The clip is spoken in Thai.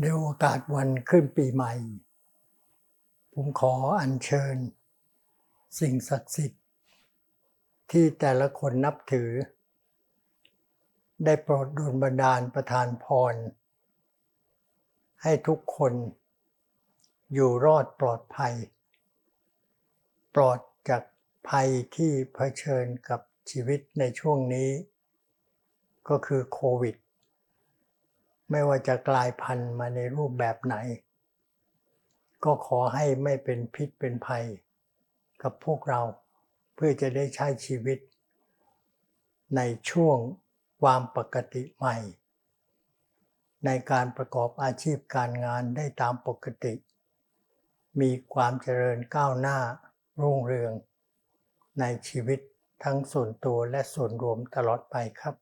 ในโอกาสวันขึ้นปีใหม่ ผมขออัญเชิญ สิ่งศักดิ์สิทธิ์ ที่แต่ละคนนับถือ ได้โปรดดลบันดาลประทานพร ให้ทุกคนอยู่รอดปลอดภัย ปลอดจากภัยที่เผชิญกับชีวิตในช่วงนี้ ก็คือโควิด ไม่ว่าจะกลายพันธุ์มาในรูปแบบไหน ก็ขอให้ไม่เป็นพิษเป็นภัย กับพวกเราเพื่อจะได้ใช้ชีวิต ในช่วงความปกติใหม่ ในการประกอบอาชีพการงานได้ตามปกติ มีความเจริญก้าวหน้ารุ่งเรือง ในชีวิตทั้งส่วนตัวและส่วนรวมตลอดไปครับ